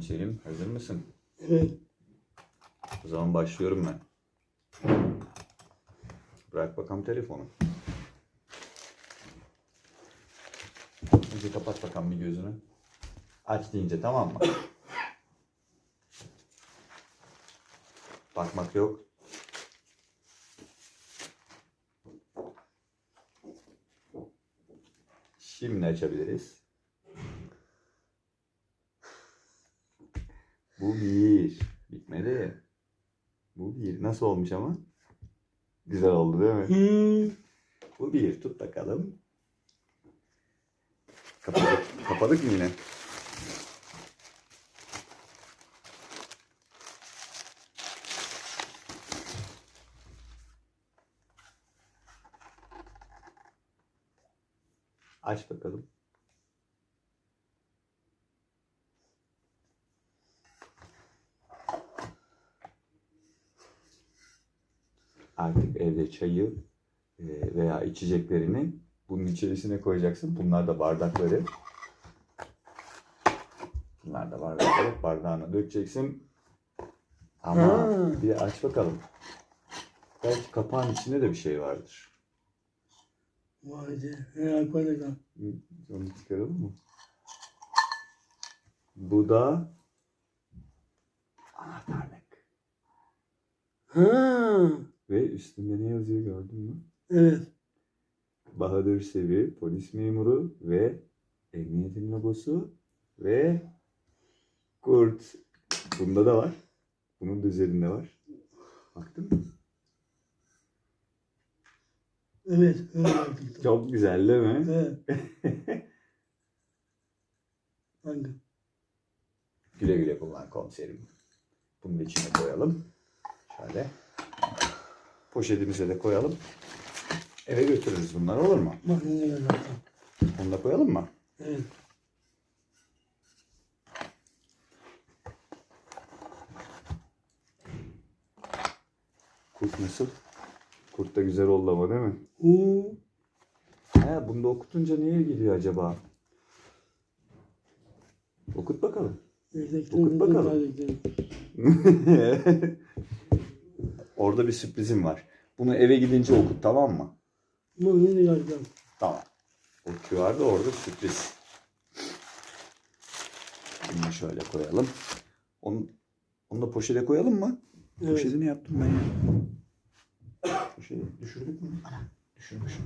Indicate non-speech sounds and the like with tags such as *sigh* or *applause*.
Komiserim hazır mısın? Evet. O zaman başlıyorum ben. Bırak bakalım telefonu. Önce kapat bakalım bir gözünü. Aç deyince tamam mı? Bakmak yok. Şimdi açabiliriz. Bu bir. Bitmedi. Bu bir. Nasıl olmuş ama? Güzel oldu değil mi? Hmm. Bu bir. Tut bakalım. Kapadık, kapadık mı yine? Aç bakalım. Artık evde çayı e, veya içeceklerini bunun içerisine koyacaksın. Bunlar da bardakları. Bunlar da bardakları. Bardağına dökeceksin. Ama Ha. bir aç bakalım. Belki kapağın içinde de bir şey vardır. Vay be. He, koyduk. Onu çıkaralım mı? Bu da anahtarlık. Ha. Ve üstünde ne yazıyor gördün mü? Evet. Bahadır Sevi, polis memuru ve emniyetin logosu ve kurt. Bunda da var. Bunun da üzerinde var. Baktın mı? Evet. Öyle. Çok güzel değil mi? Evet. *laughs* Hangi? güle güle kullan komiserim. Bunun da içine koyalım. Şöyle. Poşetimize de koyalım. Eve götürürüz bunları olur mu? Güzel yaptım. Onu da koyalım mı? Evet. Kurt nasıl? Kurt da güzel oldu ama değil mi? Oo. He, bunda okutunca neye geliyor acaba? Okut bakalım. Okut bakalım. *laughs* Orada bir sürprizim var. Bunu eve gidince okut tamam mı? Bu ne yaptım. Tamam. O QR da orada sürpriz. Bunu şöyle koyalım. Onu, onu da poşete koyalım mı? Evet. Poşetini yaptım ben ya. Poşeti düşürdük mü? Ana düşürmüşüm.